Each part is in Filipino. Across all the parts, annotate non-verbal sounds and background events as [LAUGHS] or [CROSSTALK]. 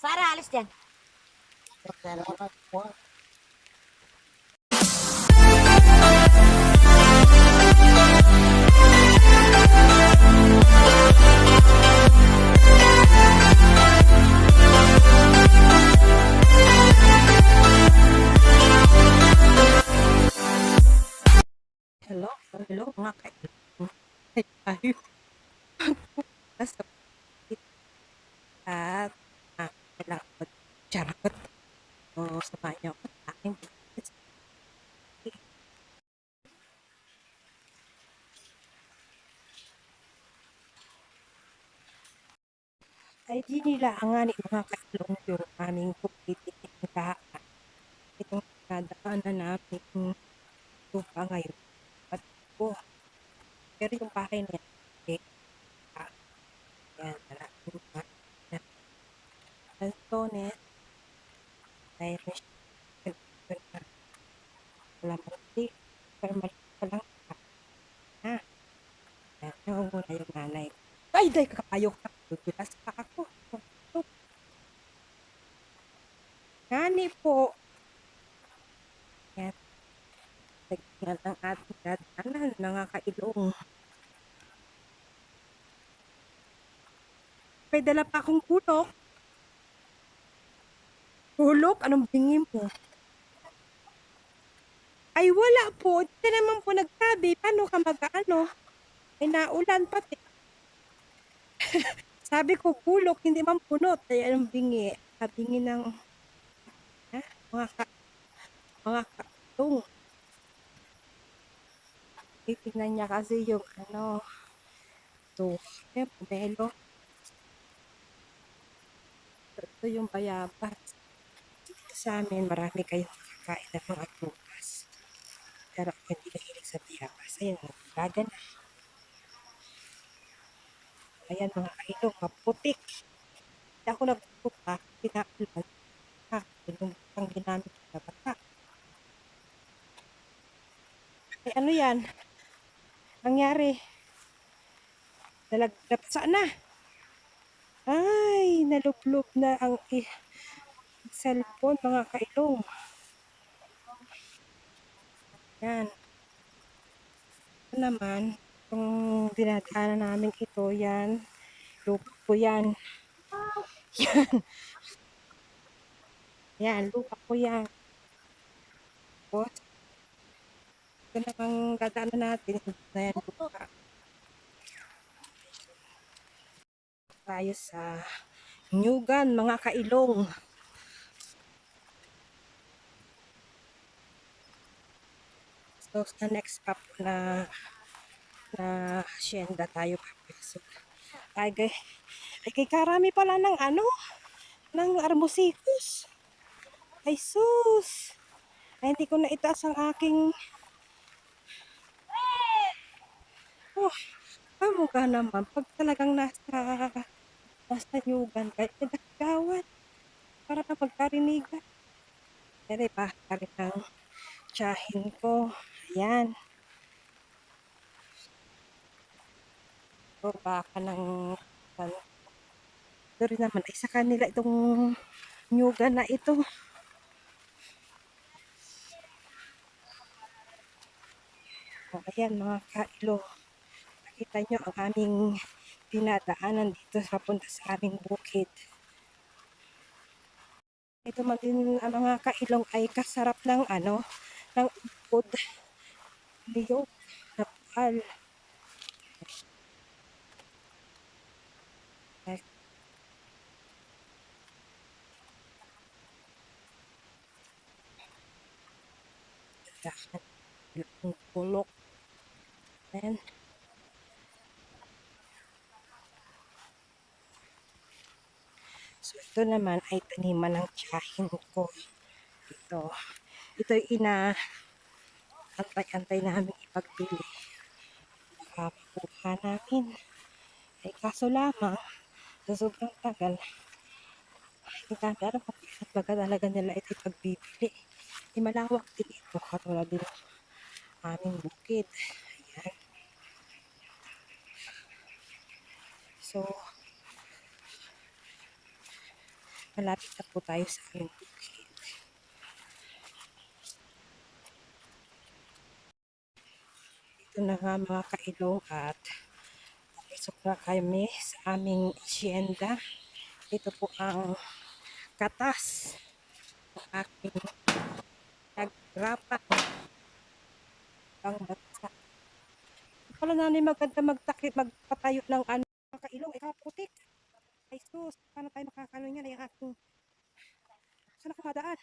Sara, alis dyan. Hello, hello mga kaibigan. Ay. Nila ang nga ni mga kaibigan yung aming pupitin tahaan. Itong nadaanan namin lupa ngayon. At po, pero yung bahay na yan, eh, ah, yan, maraming mga yan. Lantones, Irish, Calamansi, pero maliit pa lang. Ha? Yan, nangunguna yung nanay. Ay, day, kakapayok ka. Dudulas pa ako. Ngani po. Yan. Tignan ang ating dadanan, mga kailong. May dala pa akong pulok. Pulok? Anong bingin mo? Ay, wala po. Di ka naman po nagsabi. Paano ka mag-ano? Ay, naulan pati. [LAUGHS] Sabi ko, pulok, hindi man punot. Ay, anong bingi? Kabingi ng? Mga ka mga katong. Titignan niya kasi yung ano, to, eh, pomelo. Ito, yung bayabas. Sa amin, marami kayong kakain ng mga prutas. Pero ako hindi nahilig sa bayabas. Ayan, laga na. Ayan, mga kailong, maputik. Hindi ako nagpupa, pinaulan. Ha, yung ang ginamit na bata. Eh, ano yan? Nangyari? Nalagdap na. Ay, naluplup na ang i- cellphone, mga kailong. Yan. Ito naman, kung dinadaanan namin ito, yan. Lupa ko yan. [LAUGHS] Yan. Yan, lupa ko yan. Tapos, ito namang dadaanan natin. Na yan, lupa. Tayo sa Nyugan, mga kailong. So, sa next stop na na hacienda tayo papasok. Ay, kay, ay, kay karami pala ng ano, ng armosikus. Ay, sus! Ay, hindi ko na itaas ang aking... Oh, amo ka naman. Pag talagang nasa, nasa nyugan ka, pinagkawan. Para na magkarinigan. Pero pa, rin ang tsahin ko. Ayan. O, baka ng... Ano, rin naman, ay sa kanila itong nyugan na ito. O, ayan mga kailo. Nakita nyo ang aming dinadaanan dito sa punta sa aming bukid. Ito man din ang mga kailong ay kasarap ng ano, ng upod. Liyog, napal. Dahan. Ang pulok. Ayan. So, ito naman ay taniman ng tiyahin ko. Ito. Ito ay ina antay-antay namin ipagbili. Baka makuha namin. Ay kaso lamang, sa sobrang tagal, kung kailan baga talaga nila ito ipagbibili. Di malawak din ito, katulad din aming bukid. Ayan. So, Malapit na po tayo sa aming bukid. Ito na nga mga kailong at Pasok na kami sa aming asyenda. Ito po ang katas ng aking nagrapan ang bansa. Pala nanay maganda magtakip, magpatayo ng ano, mga kailong, eh kaputik. Ay sus, paano tayo makakano niyan? Ay aking, saan ako madaan?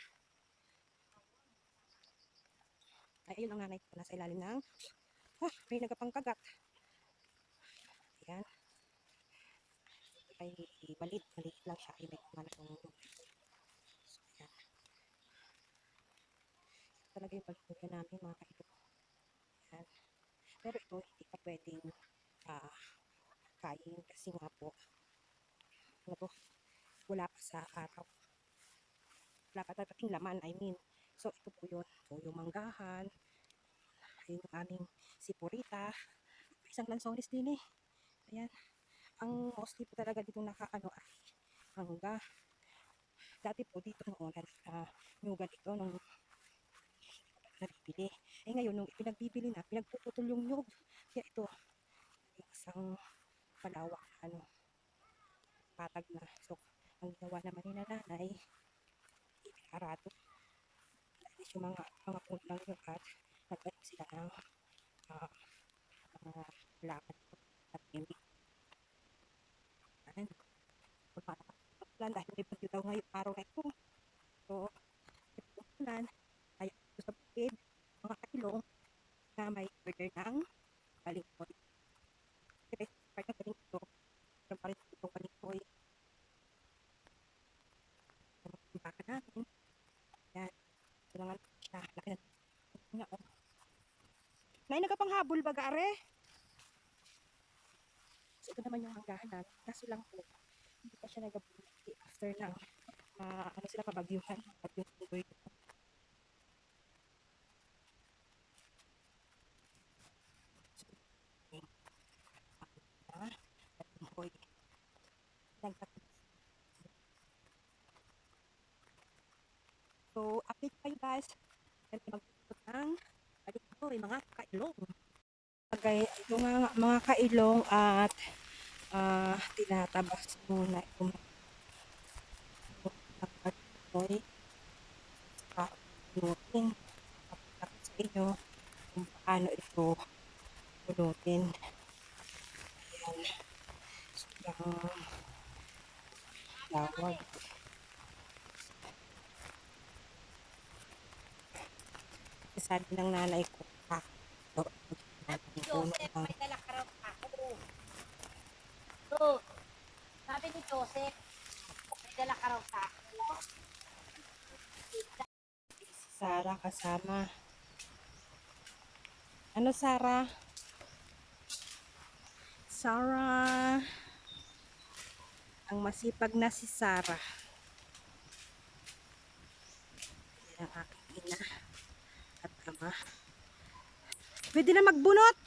Ay, ayun ang nanay ko nasa ilalim ng, ah, may nagapangkagat. Ayan. Ay, maliit, maliit lang siya. Ay, may kumalat ng So, ayan. Ito talaga yung pagkukuha namin, mga kailong. Pero ito, hindi pa pwedeng ah, kain kasi nga po, ano to, wala pa sa araw. Wala pa dating laman, I mean. So, ito po yun. So, yung manggahan, ayun yung aming sipurita, isang lansones din eh. Ayan. Ang mostly po talaga dito nakaano ay hangga. Dati po dito noon, uh, nyugan ito nung nabibili. Eh ngayon, nung pinagbibili na, pinagpuputol yung nyug. Kaya ito, yung isang palawak ano, patag na. So, ang ginawa naman ni nanay, ipinarado. Alis yung mga, mga puno ng nyug at nagbaling sila ng uh, mga laman at hindi. Ayan. Pagpapatulan dahil may bagyo daw ngayong araw na ito. So, pagpapatulan, tayo dito sa bukid, mga kailong na may order ng. Kasi part ng galing ito, meron pa rin itong balinghoy. Baka natin. Yan. Ito na nga siya. Laki na. Nga, oh. Nay, nagapanghabol ba, Gare? So, ito naman yung hanggahan namin. Kaso lang po, hindi pa siya nagabuli after ng uh, ano sila kabagyuhan. Bagyong tuloy. Ah, So, update kayo guys. Kaya mag-upload ng hoy, mga kailong. Okay, ito nga mga kailong at ah tinatabas muna itong hoy. Punutin. Tapos sa inyo kung paano ito punutin. Ayan. Sobrang lawag. Kasi sabi ng nanay ko, ah, ito, puno Joseph, may dala ka raw ako. So, sabi ni Joseph, may dala ka raw sa ako. si Sarah kasama. Ano Sarah? Sarah. Ang masipag na si Sarah. Yan ang aking ina at ama. Pwede na magbunot.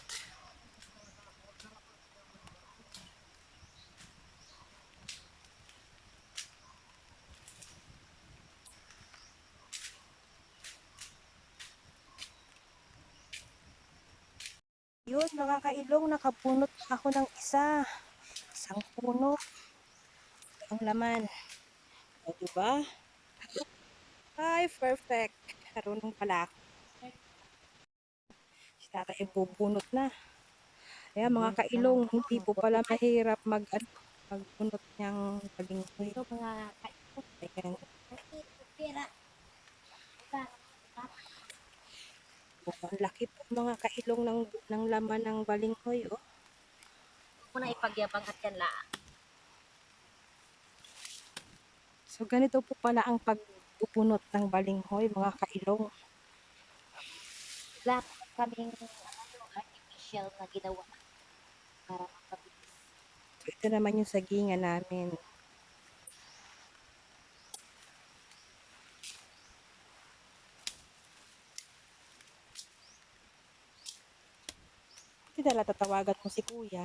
Yun, mga kailong, nakapunot ako ng isa. Isang puno. Ang laman. O, diba? Ay, perfect. Marunong pala ako. Si tata ay bubunot na. Kaya mga kailong, hindi po pala mahirap mag, ano, magbunot niyang balinghoy. Ito mga kaibigan, Ayan. pera. Oh, ang laki po mga kailong ng, ng laman ng balinghoy. Oh. Muna ipagyabang at yan la. So, ganito po pala ang pagpupunot ng balinghoy, mga kailong. Wala kaming ano, artificial na ginawa para mapabilis. So, ito naman yung sagingan namin. Hindi dala tatawagan mo si kuya.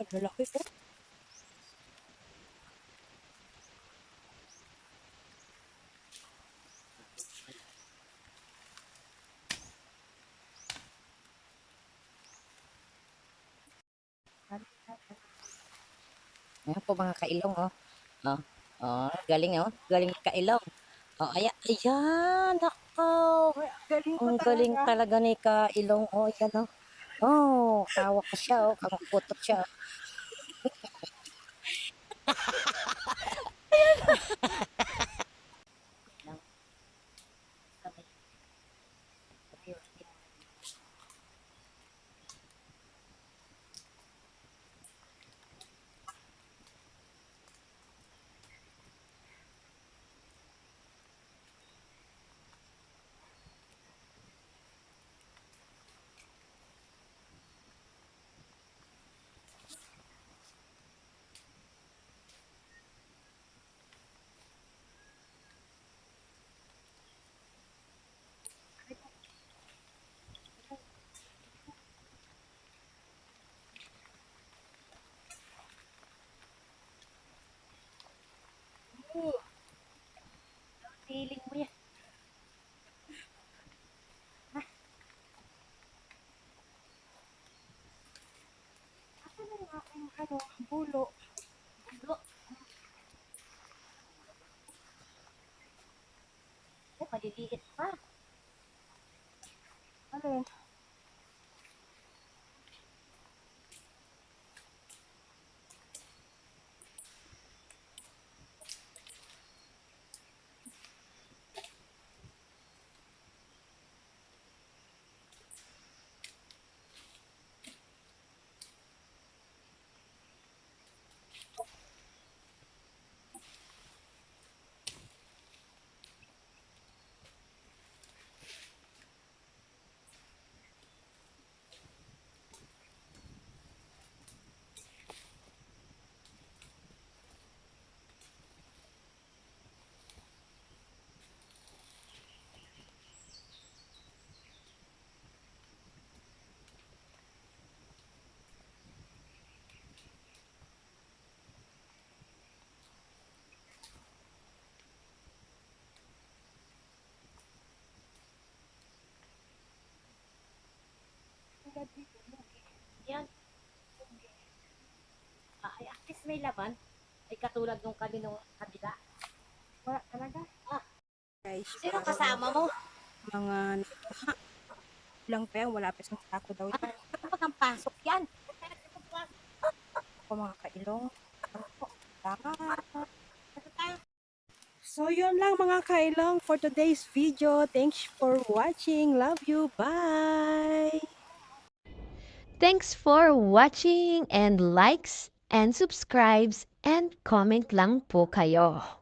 Lalaki ko. Ayan po mga kailong, oh. Oh, oh galing, oh. Galing kailong. Oh, ayan, ayan, nako. Galing Ang galing talaga. talaga ni kailong, oh, ayan, oh. Oh, tawa ko siya, oh. Kamukutot siya. [LAUGHS] ano, bulo? Bulo. Eh, maliliit pa. Alin? Yan. Ah, ay, at least may laman. Ay katulad nung kaninong kabila. Wala talaga. Ah. Guys, Sino kasama mo? Mga nakuha. Lang pa yan, wala pa isang sako daw yan. Ano ang pasok yan? Ako mga kailong. Po? Salamat. So, yun lang mga kailong for today's video. Thanks for watching. Love you. Bye! Thanks for watching and likes and subscribes and comment lang po kayo.